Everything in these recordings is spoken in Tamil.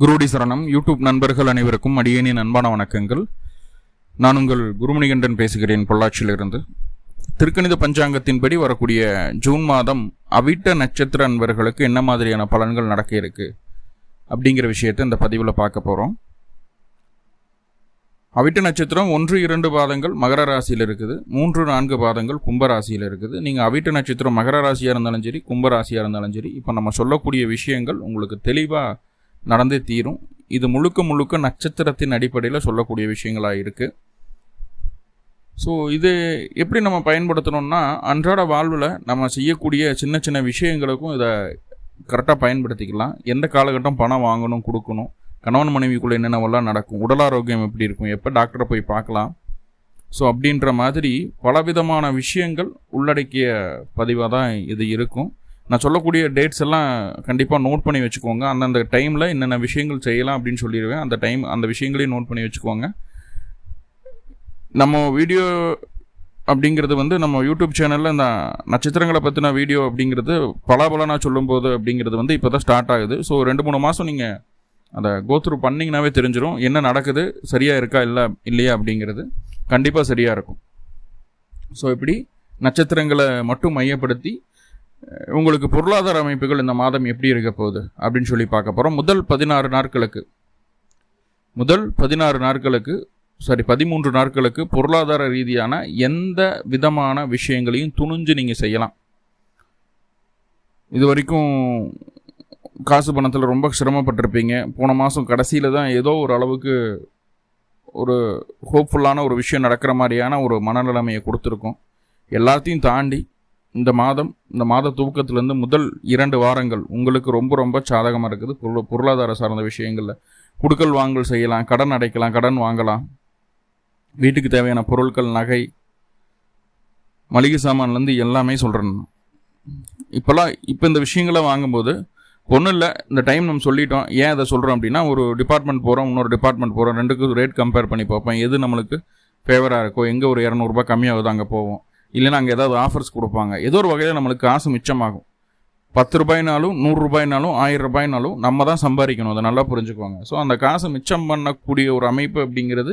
குருடி சரணம். யூடியூப் நண்பர்கள் அனைவருக்கும் அடியேனின் அன்பான வணக்கங்கள். நான் உங்கள் குருமணிகண்டன் பேசுகிறேன் பொள்ளாச்சியிலிருந்து. திருக்கணித பஞ்சாங்கத்தின்படி வரக்கூடிய ஜூன் மாதம் அவிட்ட நட்சத்திர அன்பர்களுக்கு என்ன மாதிரியான பலன்கள் நடக்க இருக்கு அப்படிங்கிற விஷயத்தை இந்த பதிவில் பார்க்க போகிறோம் அவிட்ட நட்சத்திரம் ஒன்று இரண்டு பாதங்கள் மகர ராசியில் இருக்குது. மூன்று நான்கு பாதங்கள் கும்ப ராசியில் இருக்குது. நீங்கள் அவிட்ட நட்சத்திரம் மகர ராசியாக இருந்தாலும் சரி கும்ப ராசியாக இருந்தாலும் சரி இப்போ நம்ம சொல்லக்கூடிய விஷயங்கள் உங்களுக்கு தெளிவாக நடந்தே தீரும். இது முழுக்க முழுக்க நட்சத்திரத்தின் அடிப்படையில் சொல்லக்கூடிய விஷயங்களாக இருக்குது ஸோ இது எப்படி நம்ம பயன்படுத்தணும்னா அன்றாட வாழ்வில் நம்ம செய்யக்கூடிய சின்ன சின்ன விஷயங்களுக்கும் இதை கரெக்டாக பயன்படுத்திக்கலாம். எந்த காலகட்டம் பணம் வாங்கணும் கொடுக்கணும் கணவன் மனைவிக்குள்ளே என்னென்னவெல்லாம் நடக்கும் உடல் ஆரோக்கியம் எப்படி இருக்கும் எப்போ டாக்டரை போய் பார்க்கலாம். ஸோ அப்படின்ற மாதிரி பலவிதமான விஷயங்கள் உள்ளடக்கிய பதிவாக தான் இது இருக்கும். நான் சொல்லக்கூடிய டேட்ஸ் எல்லாம் கண்டிப்பாக நோட் பண்ணி வச்சுக்கோங்க. அந்தந்த டைமில் என்னென்ன விஷயங்கள் செய்யலாம் அப்படின்னு சொல்லிடுவேன். அந்த டைம் அந்த விஷயங்களையும் நோட் பண்ணி வச்சுக்கோங்க. நம்ம வீடியோ அப்படிங்கிறது வந்து நம்ம யூடியூப் சேனலில் இந்த நட்சத்திரங்களை பற்றின வீடியோ அப்படிங்கிறது பலாபலனா சொல்லும்போது அப்படிங்கிறது வந்து இப்போ தான் ஸ்டார்ட் ஆகுது. ஸோ ரெண்டு மூணு மாதம் நீங்கள் அதை கோத்ரூ பண்ணிங்கனாவே தெரிஞ்சிடும் என்ன நடக்குது சரியாக இருக்கா இல்லை இல்லையா அப்படிங்கிறது கண்டிப்பாக சரியாக இருக்கும். ஸோ இப்படி நட்சத்திரங்களை மட்டும் மையப்படுத்தி உங்களுக்கு பொருளாதார அமைப்புகள் இந்த மாதம் எப்படி இருக்க போகுது அப்படின்னு சொல்லி பார்க்க போகிறோம் முதல் பதினாறு நாட்களுக்கு முதல் பதினாறு நாட்களுக்கு சாரி பதிமூன்று நாட்களுக்கு பொருளாதார ரீதியான எந்த விதமான விஷயங்களையும் துணிஞ்சு நீங்கள் செய்யலாம். இது வரைக்கும் காசு பணத்தில் ரொம்ப சிரமப்பட்டிருப்பீங்க. போன மாதம் கடைசியில் தான் ஏதோ ஒரு அளவுக்கு ஒரு ஹோப்ஃபுல்லான ஒரு விஷயம் நடக்கிற மாதிரியான ஒரு மனநிலைமையை கொடுத்துருக்கோம். எல்லாத்தையும் தாண்டி இந்த மாதம் இந்த மாத துவக்கத்திலேருந்து முதல் இரண்டு வாரங்கள் உங்களுக்கு ரொம்ப ரொம்ப சாதகமாக இருக்குது. பொருள் பொருளாதார சார்ந்த விஷயங்களில் குடுக்கல் வாங்கல் செய்யலாம் கடன் அடைக்கலாம் கடன் வாங்கலாம். வீட்டுக்கு தேவையான பொருட்கள் நகை மளிகை சாமான்லேருந்து எல்லாமே சொல்கிறேன் இப்போல்லாம் இப்போ இந்த விஷயங்களை வாங்கும்போது ஒன்றும் இல்லை இந்த டைம் நம்ம சொல்லிட்டோம் ஏன் அதை சொல்கிறோம் அப்படின்னா ஒரு டிபார்ட்மெண்ட் போகிறோம் இன்னொரு டிபார்ட்மெண்ட் போகிறோம் ரெண்டுக்கும் ரேட் கம்பேர் பண்ணி பார்ப்போம் எது நம்மளுக்கு ஃபேவராக இருக்கோ எங்கே ஒரு இரநூறுபா கம்மியாகுது அங்கே போவோம். இல்லைன்னா அங்கே ஏதாவது ஆஃபர்ஸ் கொடுப்பாங்க. ஏதோ ஒரு வகையில் நம்மளுக்கு காசு மிச்சமாகும். பத்து ரூபாய்னாலும் நூறு ரூபாய்னாலும் ஆயிரம் ரூபாய்னாலும் நம்ம தான் சம்பாதிக்கணும். அதை நல்லா புரிஞ்சுக்குவாங்க. ஸோ அந்த காசு மிச்சம் பண்ணக்கூடிய ஒரு அமைப்பு அப்படிங்கிறது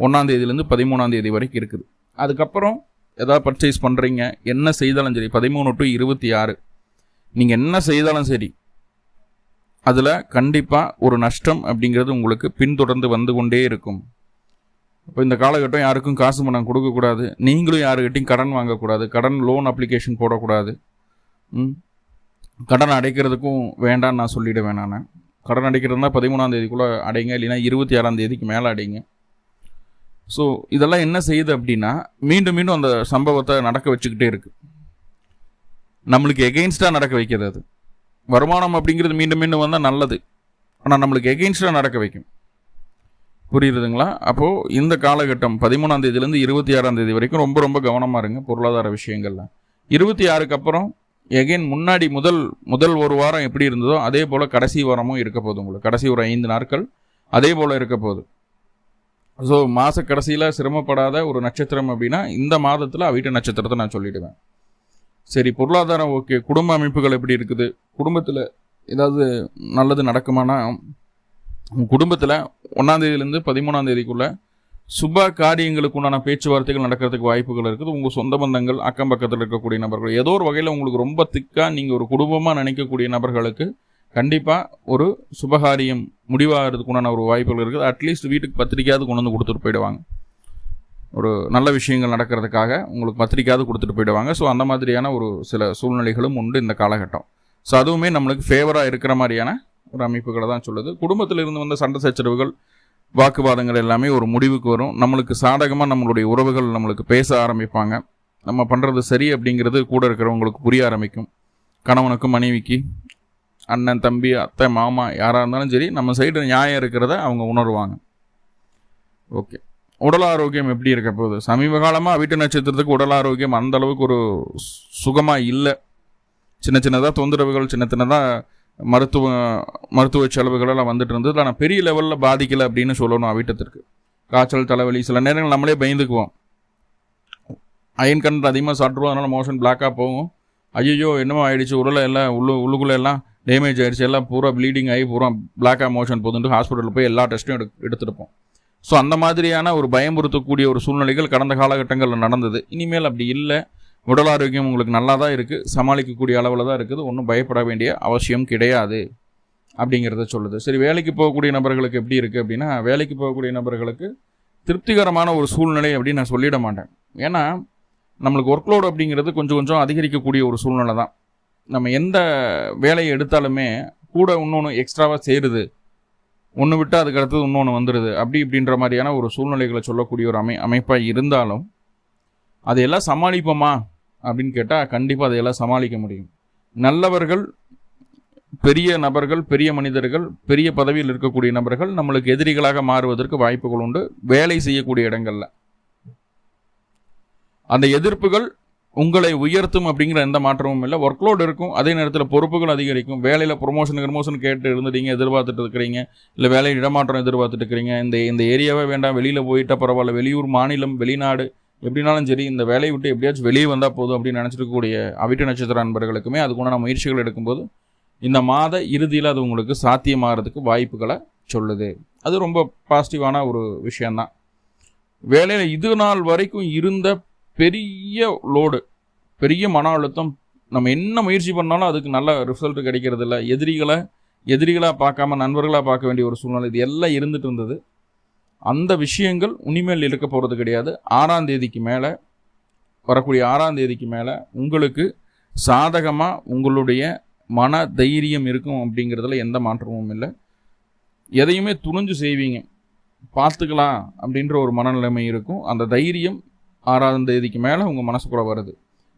ஒன்றாம் தேதியிலேருந்து பதிமூணாம் தேதி வரைக்கும் இருக்குது. அதுக்கப்புறம் எதாவது பர்ச்சேஸ் பண்ணுறீங்க என்ன செய்தாலும் சரி பதிமூணு டு இருபத்தி ஆறு. நீங்கள் என்ன செய்தாலும் சரி அதில் கண்டிப்பாக ஒரு நஷ்டம் அப்படிங்கிறது உங்களுக்கு பின்தொடர்ந்து வந்து கொண்டே இருக்கும். இப்போ இந்த காலகட்டம் யாருக்கும் காசு பணம் கொடுக்கக்கூடாது நீங்களும் யாருக்கிட்டையும் கடன் வாங்கக்கூடாது. கடன் லோன் அப்ளிகேஷன் போடக்கூடாது. ம். கடன் அடைக்கிறதுக்கும் வேண்டாம்னு நான் சொல்லிவிடுவேன் நான். கடன் அடைக்கிறதுனா பதிமூணாம் தேதிக்குள்ளே அடைங்க இல்லைன்னா இருபத்தி ஆறாம் தேதிக்கு மேலே அடைங்க. ஸோ இதெல்லாம் என்ன செய்யுது அப்படின்னா மீண்டும் மீண்டும் அந்த சம்பவத்தை நடக்க வச்சுக்கிட்டே இருக்குது நம்மளுக்கு எகெயின்ஸ்டாக நடக்க வைக்கிறது அது. வருமானம் அப்படிங்கிறது மீண்டும் மீண்டும் வந்தால் நல்லது. ஆனால் நம்மளுக்கு எகெயின்ஸ்டாக நடக்க வைக்கும். புரியுதுங்களா? அப்போது இந்த காலகட்டம் பதிமூணாம் தேதியிலேருந்து இருபத்தி ஆறாம் தேதி வரைக்கும் ரொம்ப ரொம்ப கவனமாக இருங்க பொருளாதார விஷயங்களில். இருபத்தி ஆறுக்கு அப்புறம் எகைன் முன்னாடி முதல் முதல் ஒரு வாரம் எப்படி இருந்ததோ அதே போல் கடைசி வாரமும் இருக்க போகுது உங்களுக்கு. கடைசி ஒரு ஐந்து நாட்கள் அதே போல் இருக்க போகுது. ஸோ மாத கடைசியில் சிரமப்படாத ஒரு நட்சத்திரம் அப்படின்னா இந்த மாதத்தில் அவிட்ட நட்சத்திரத்தை நான் சொல்லிடுவேன். சரி பொருளாதாரம் ஓகே. குடும்ப அமைப்புகள் எப்படி இருக்குது? குடும்பத்தில் ஏதாவது நல்லது நடக்குமானா உங்கள் குடும்பத்தில் ஒன்றாந்தேதியிலேருந்து பதிமூணாம் தேதிக்குள்ள சுப காரியங்களுக்கு உண்டான பேச்சுவார்த்தைகள் நடக்கிறதுக்கு வாய்ப்புகள் இருக்குது. உங்கள் சொந்த பந்தங்கள் அக்கம் பக்கத்தில் இருக்கக்கூடிய நபர்கள் ஏதோ ஒரு வகையில் உங்களுக்கு ரொம்ப திக்காக நீங்கள் ஒரு குடும்பமாக நினைக்கக்கூடிய நபர்களுக்கு கண்டிப்பாக ஒரு சுபகாரியம் முடிவாகிறதுக்கு உண்டான ஒரு வாய்ப்புகள் இருக்குது. அட்லீஸ்ட் வீட்டுக்கு பத்திரிக்கையாவது கொண்டு வந்து கொடுத்துட்டு போயிடுவாங்க. ஒரு நல்ல விஷயங்கள் நடக்கிறதுக்காக உங்களுக்கு பத்திரிக்கையாவது கொடுத்துட்டு போயிடுவாங்க. ஸோ அந்த மாதிரியான ஒரு சில சூழ்நிலைகளும் உண்டு இந்த காலகட்டம். ஸோ அதுவுமே நம்மளுக்கு ஃபேவராக இருக்கிற மாதிரியான ஒரு அமைப்புகளை தான் சொல்லுது. குடும்பத்தில் இருந்து வந்த சண்டை சச்சரவுகள் வாக்குவாதங்கள் எல்லாமே ஒரு முடிவுக்கு வரும். நம்மளுக்கு சாதகமாக நம்மளுடைய உறவுகள் நம்மளுக்கு பேச ஆரம்பிப்பாங்க. நம்ம பண்ணுறது சரி அப்படிங்கிறது கூட இருக்கிறவங்களுக்கு புரிய ஆரம்பிக்கும். கணவனுக்கும் மனைவிக்கு அண்ணன் தம்பி அத்தை மாமா யாராக இருந்தாலும் சரி நம்ம சைடு நியாயம் இருக்கிறத அவங்க உணர்வாங்க. ஓகே. உடல் ஆரோக்கியம் எப்படி இருக்க போகுது? சமீப காலமாக வீட்டு நட்சத்திரத்துக்கு உடல் ஆரோக்கியம் அந்த அளவுக்கு ஒரு சுகமாக இல்லை. சின்ன சின்னதாக தொந்தரவுகள் சின்ன சின்னதாக மருத்துவ மருத்துவ செலவுகளெல்லாம் வந்துட்டு இருந்தது. ஆனால் பெரிய லெவலில் பாதிக்கலை அப்படின்னு சொல்லணும் அவிட்டத்திற்கு காய்ச்சல் தலைவலி சில நேரங்கள் நம்மளே பயந்துக்குவோம். அயன் கண்ட் அதிகமாக சாப்பிட்ருவோம் அதனால் மோஷன் பிளாக்காக போகும். ஐயோ என்னமோ ஆயிடுச்சு. உடலை எல்லாம் உள்ளு உள்ளுக்குள்ளே எல்லாம் டேமேஜ் ஆயிடுச்சு. எல்லாம் பூரா ப்ளீடிங் ஆகி பூரா பிளாக்காக மோஷன் போதுன்ட்டு ஹாஸ்பிட்டலில் போய் எல்லா டெஸ்ட்டும் எடு எடுத்துருப்போம். ஸோ அந்த மாதிரியான ஒரு பயமுறுத்தக்கூடிய ஒரு சூழ்நிலைகள் கடந்த காலகட்டங்களில் நடந்தது. இனிமேல் அப்படி இல்லை. உடல் ஆரோக்கியம் உங்களுக்கு நல்லா தான் இருக்குது சமாளிக்கக்கூடிய அளவில் தான் இருக்குது ஒன்றும் பயப்பட வேண்டிய அவசியம் கிடையாது அப்படிங்கிறத சொல்லுது. சரி வேலைக்கு போகக்கூடிய நபர்களுக்கு எப்படி இருக்குது அப்படின்னா வேலைக்கு போகக்கூடிய நபர்களுக்கு திருப்திகரமான ஒரு சூழ்நிலை அப்படின்னு நான் சொல்லிட மாட்டேன். ஏன்னா நம்மளுக்கு ஒர்க் லோடு அப்படிங்கிறது கொஞ்சம் கொஞ்சம் அதிகரிக்கக்கூடிய ஒரு சூழ்நிலை தான். நம்ம எந்த வேலையை எடுத்தாலுமே கூட இன்னொன்று எக்ஸ்ட்ராவாக சேருது. ஒன்று விட்டு அதுக்கு அடுத்தது இன்னொன்று வந்துடுது அப்படி இப்படின்ற மாதிரியான ஒரு சூழ்நிலைகளை சொல்லக்கூடிய ஒரு அமை அமைப்பாக இருந்தாலும் அதையெல்லாம் சமாளிப்போமா? அப்படின்னு கேட்டால் கண்டிப்பாக அதையெல்லாம் சமாளிக்க முடியும். நல்லவர்கள் பெரிய நபர்கள் பெரிய மனிதர்கள் பெரிய பதவியில் இருக்கக்கூடிய நபர்கள் நம்மளுக்கு எதிரிகளாக மாறுவதற்கு வாய்ப்புகள் உண்டு. வேலை செய்யக்கூடிய இடங்களில். அந்த எதிர்ப்புகள் உங்களை உயர்த்தும் அப்படிங்கிற எந்த மாற்றமும் இல்லை. ஒர்க்லோடு இருக்கும். அதே நேரத்தில் பொறுப்புகள் அதிகரிக்கும். வேலையில் ப்ரொமோஷன் ப்ரமோஷன் கேட்டு இருந்துட்டீங்க எதிர்பார்த்துட்டு இருக்கிறீங்க. இல்லை வேலை இடமாற்றம் எதிர்பார்த்துட்டு இருக்கிறீங்க. இந்த இந்த ஏரியாவே வேண்டாம். வெளியில் போயிட்டால் பரவாயில்ல. வெளியூர் மாநிலம் வெளிநாடு எப்படினாலும் சரி இந்த வேலையை விட்டு எப்படியாச்சும் வெளியே வந்தால் போதும் அப்படின்னு நினச்சிருக்கக்கூடிய அவிட்ட நட்சத்திர நண்பர்களுக்குமே அதுக்குண்டான முயற்சிகள் எடுக்கும்போது இந்த மாத இறுதியில் அது உங்களுக்கு சாத்தியமாகிறதுக்கு வாய்ப்புகளை சொல்லுது. அது ரொம்ப பாசிட்டிவான ஒரு விஷயந்தான் வேலையில் இது நாள் வரைக்கும் இருந்த பெரிய லோடு பெரிய மன அழுத்தம் நம்ம என்ன முயற்சி பண்ணாலும் அதுக்கு நல்ல ரிசல்ட் கிடைக்கிறது இல்லை எதிரிகளை எதிரிகளாக பார்க்காம நண்பர்களாக பார்க்க வேண்டிய ஒரு சூழ்நிலை இது எல்லாம் இருந்துட்டு இருந்தது. அந்த விஷயங்கள் உனிமேல் இருக்க போகிறது கிடையாது. ஆறாம் தேதிக்கு மேலே வரக்கூடிய ஆறாம் தேதிக்கு மேலே உங்களுக்கு சாதகமாக உங்களுடைய மன தைரியம் இருக்கும் அப்படிங்கிறதுல எந்த மாற்றமும் இல்லை. எதையுமே துணிஞ்சு செய்வீங்க. பார்த்துக்கலாம் அப்படின்ற ஒரு மனநிலைமை இருக்கும். அந்த தைரியம் ஆறாம் தேதிக்கு மேலே உங்கள் மனசுக்குள்ள வருது.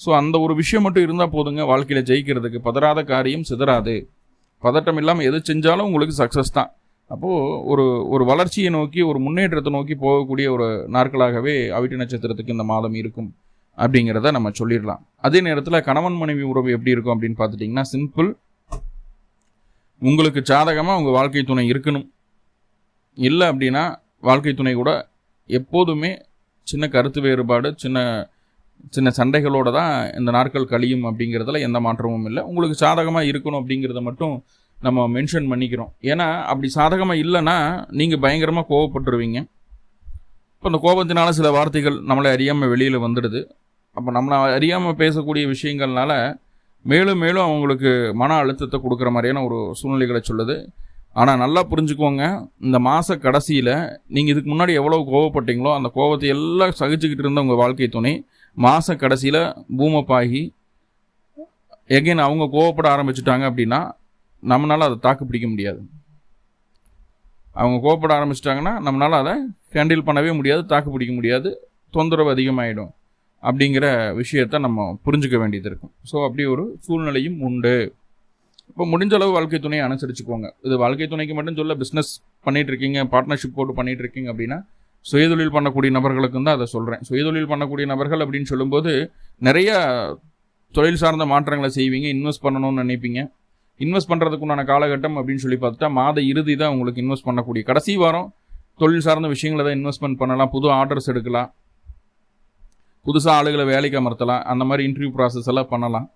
ஸோ அந்த ஒரு விஷயம் மட்டும் இருந்தால் போதுங்க. வாழ்க்கையில் ஜெயிக்கிறதுக்கு பதறாத காரியம் சிதறாது. பதட்டம் இல்லாமல் எது செஞ்சாலும் உங்களுக்கு சக்ஸஸ் தான். அப்போது ஒரு ஒரு வளர்ச்சியை நோக்கி ஒரு முன்னேற்றத்தை நோக்கி போகக்கூடிய ஒரு நாட்களாகவே அவிட்டு நட்சத்திரத்துக்கு இந்த மாதம் இருக்கும் அப்படிங்கிறத நம்ம சொல்லிடலாம். அதே நேரத்தில் கணவன் மனைவி உறவு எப்படி இருக்கும் அப்படின்னு பார்த்துட்டிங்கன்னா சிம்பிள் உங்களுக்கு சாதகமாக உங்கள் வாழ்க்கை துணை இருக்கணும். இல்லை அப்படின்னா வாழ்க்கை துணை கூட எப்போதுமே சின்ன கருத்து வேறுபாடு சின்ன சின்ன சண்டைகளோடு தான் இந்த நாட்கள் கழியும் அப்படிங்கிறதுல எந்த மாற்றமும் இல்லை. உங்களுக்கு சாதகமாக இருக்கணும் அப்படிங்கிறத மட்டும் நம்ம மென்ஷன் பண்ணிக்கிறோம். ஏன்னா அப்படி சாதகமாக இல்லைன்னா நீங்கள் பயங்கரமாக கோவப்பட்டுருவீங்க. இப்போ அந்த கோபத்தினால சில வார்த்தைகள் நம்மளை அறியாமல் வெளியில் வந்துடுது. அப்போ நம்மளை அறியாமல் பேசக்கூடிய விஷயங்கள்னால மேலும் மேலும் அவங்களுக்கு மன அழுத்தத்தை கொடுக்குற மாதிரியான ஒரு சூழ்நிலைகளை சொல்லுது. ஆனால் நல்லா புரிஞ்சுக்கோங்க இந்த மாத கடைசியில் நீங்கள் இதுக்கு முன்னாடி எவ்வளோ கோவப்பட்டீங்களோ அந்த கோவத்தை எல்லாம் சகிச்சுக்கிட்டு இருந்த உங்கள் வாழ்க்கை துணை மாத கடைசியில் பூமப்பாகி எகைன் அவங்க கோவப்பட ஆரம்பிச்சிட்டாங்க அப்படின்னா நம்மளால் அதை தாக்கு பிடிக்க முடியாது. அவங்க கோபப்பட ஆரம்பிச்சிட்டாங்கன்னா நம்மளால் அதை ஹேண்டில் பண்ணவே முடியாது தாக்கு பிடிக்க முடியாது தொந்தரவு அதிகமாகிடும் அப்படிங்கிற விஷயத்த நம்ம புரிஞ்சுக்க வேண்டியது இருக்கும். ஸோ அப்படி ஒரு சூழ்நிலையும் உண்டு. இப்போ முடிஞ்ச அளவு வாழ்க்கை துணையை அனுசரிச்சுக்கோங்க. இது வாழ்க்கை துணைக்கு மட்டும் சொல்ல பிஸ்னஸ் பண்ணிகிட்ருக்கீங்க இருக்கீங்க பார்ட்னர்ஷிப் போட்டு பண்ணிகிட்ருக்கீங்க இருக்கீங்க அப்படின்னா சுயதொழில் பண்ணக்கூடிய நபர்களுக்கும் தான் அதை சொல்கிறேன் சுயதொழில் பண்ணக்கூடிய நபர்கள் அப்படின்னு சொல்லும்போது நிறைய தொழில் சார்ந்த மாற்றங்களை செய்வீங்க இன்வெஸ்ட் பண்ணணும்னு நினைப்பீங்க. இன்வெஸ்ட் பண்ணுறதுக்குண்டான காலகட்டம் அப்படின்னு சொல்லி பார்த்துட்டா மாத இறுதி தான் உங்களுக்கு இன்வெஸ்ட் பண்ணக்கூடிய. கடைசி வாரம் தொழில் சார்ந்த விஷயங்களை தான் இன்வெஸ்ட்மெண்ட் பண்ணலாம். புது ஆர்டர்ஸ் எடுக்கலாம். புதுசாக ஆளுகளை வேலைக்கு அமர்த்தலாம். அந்த மாதிரி இன்டர்வியூ ப்ராசஸ் எல்லாம் பண்ணலாம்.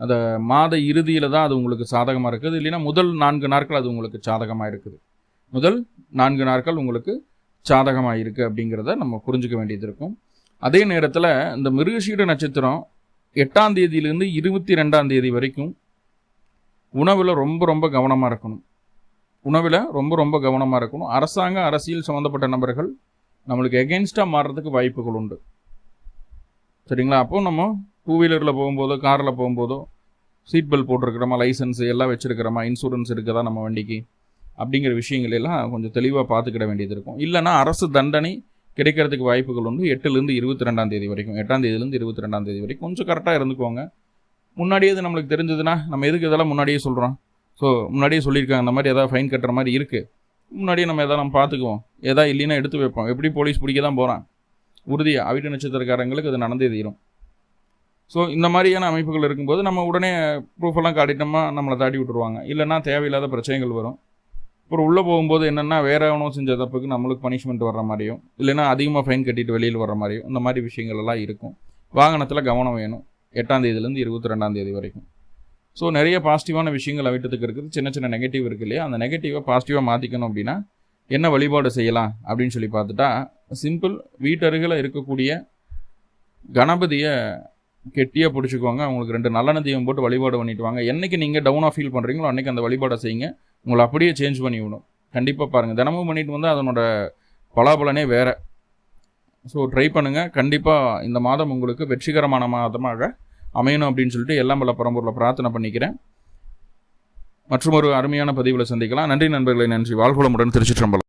அந்த மாத இறுதியில் தான் அது உங்களுக்கு சாதகமாக இருக்குது. இல்லைன்னா முதல் நான்கு நாட்கள் அது உங்களுக்கு சாதகமாக இருக்குது. முதல் நான்கு நாட்கள் உங்களுக்கு சாதகமாக இருக்குது அப்படிங்கிறத நம்ம புரிஞ்சுக்க வேண்டியது இருக்கும். அதே நேரத்தில் இந்த மிருகசீட நட்சத்திரம் எட்டாம் தேதியிலேருந்து இருபத்தி ரெண்டாம் தேதி வரைக்கும் உணவில் ரொம்ப ரொம்ப கவனமாக இருக்கணும். உணவில் ரொம்ப ரொம்ப கவனமாக இருக்கணும். அரசாங்க அரசியல் சம்மந்தப்பட்ட நபர்கள் நம்மளுக்கு எகென்ஸ்டாக மாறுறதுக்கு வாய்ப்புகள் உண்டு. சரிங்களா? அப்போ நம்ம டூ வீலரில் போகும்போதோ காரில் போகும்போதோ சீட் பெல்ட் போட்டிருக்கிறோமா லைசன்ஸ் எல்லாம் வச்சுருக்கிறோமா இன்சூரன்ஸ் இருக்குதா நம்ம வண்டிக்கு? அப்படிங்கிற விஷயங்கள் எல்லாம் கொஞ்சம் தெளிவாக பார்த்துக்கிட வேண்டியது இருக்கும். இல்லைனா அரசு தண்டனை கிடைக்கிறதுக்கு வாய்ப்புகள் உண்டு. எட்டுலேருந்து இருபத்தி ரெண்டாம் தேதி வரைக்கும் எட்டாம் தேதியிலேருந்து இருபத்தி ரெண்டாம் தேதி வரைக்கும். கொஞ்சம் கரெக்டாக இருந்துக்கோங்க. முன்னாடியே இது நம்மளுக்கு தெரிஞ்சதுன்னா நம்ம எதுக்கு இதெல்லாம் முன்னாடியே சொல்கிறோம் ஸோ முன்னாடியே சொல்லியிருக்காங்க அந்த மாதிரி எதாவது ஃபைன் கட்டுற மாதிரி இருக்குது முன்னாடியே நம்ம எதாவது நம்ம பார்த்துக்குவோம். எதா இல்லைன்னா எடுத்து வைப்போம். எப்படி போலீஸ் பிடிக்க தான் போகிறான் உறுதியாக அவிட்ட நட்சத்திரக்காரங்களுக்கு அது நடந்தே தீரும். ஸோ இந்த மாதிரியான அமைப்புகள் இருக்கும்போது நம்ம உடனே ப்ரூஃபெல்லாம் காட்டிட்டோமா நம்மளை தாட்டி விட்டுருவாங்க. இல்லைன்னா தேவையில்லாத பிரச்சனைகள் வரும். அப்புறம் உள்ளே போகும்போது என்னென்னா வேற எவனோ செஞ்ச தப்புக்கு நம்மளுக்கு பனிஷ்மெண்ட் வர்ற மாதிரியும் இல்லைன்னா அதிகமாக ஃபைன் கட்டிட்டு வெளியில் வர மாதிரியும் இந்த மாதிரி விஷயங்கள் எல்லாம் இருக்கும். வாகனத்தில் கவனம் வேணும். எட்டாம் தேதியிலேருந்து இருபத்தி ரெண்டாம் தேதி வரைக்கும். ஸோ நிறைய பாசிட்டிவான விஷயங்கள் அவிட்டத்துக்கு இருக்குது. சின்ன சின்ன நெகட்டிவ் இருக்கு இல்லையா? அந்த நெகட்டிவை பாசிட்டிவாக மாற்றிக்கணும் அப்படின்னா என்ன வழிபாடு செய்யலாம் அப்படின்னு சொல்லி பார்த்துட்டா சிம்பிள் வீட்டருகில் இருக்கக்கூடிய கணபதியை கெட்டியாக பிடிச்சிக்கோங்க அவங்களுக்கு ரெண்டு நல்ல தீபம் போட்டு வழிபாடு பண்ணிட்டு வாங்க. என்றைக்கு நீங்கள் டவுனாக ஃபீல் பண்ணுறீங்களோ அன்றைக்கி அந்த வழிபாடை செய்யுங்க. உங்களை அப்படியே சேஞ்ச் பண்ணி விடும். கண்டிப்பாக பாருங்கள் தினமும் பண்ணிட்டு வந்தால் அதனோட பலாபலனே வேறு. ஸோ ட்ரை பண்ணுங்கள் கண்டிப்பாக இந்த மாதம் உங்களுக்கு வெற்றிகரமான மாதமாக அமையணும் அப்படின்னு சொல்லிட்டு எல்லாம் பல பரம்பூரில் பிரார்த்தனை பண்ணிக்கிறேன். மற்றும் ஒரு அருமையான பதிவில் சந்திக்கலாம். நன்றி நண்பர்களை. நன்றி. வாழ்குளமுடன் திருச்சிற்றம்பலம்.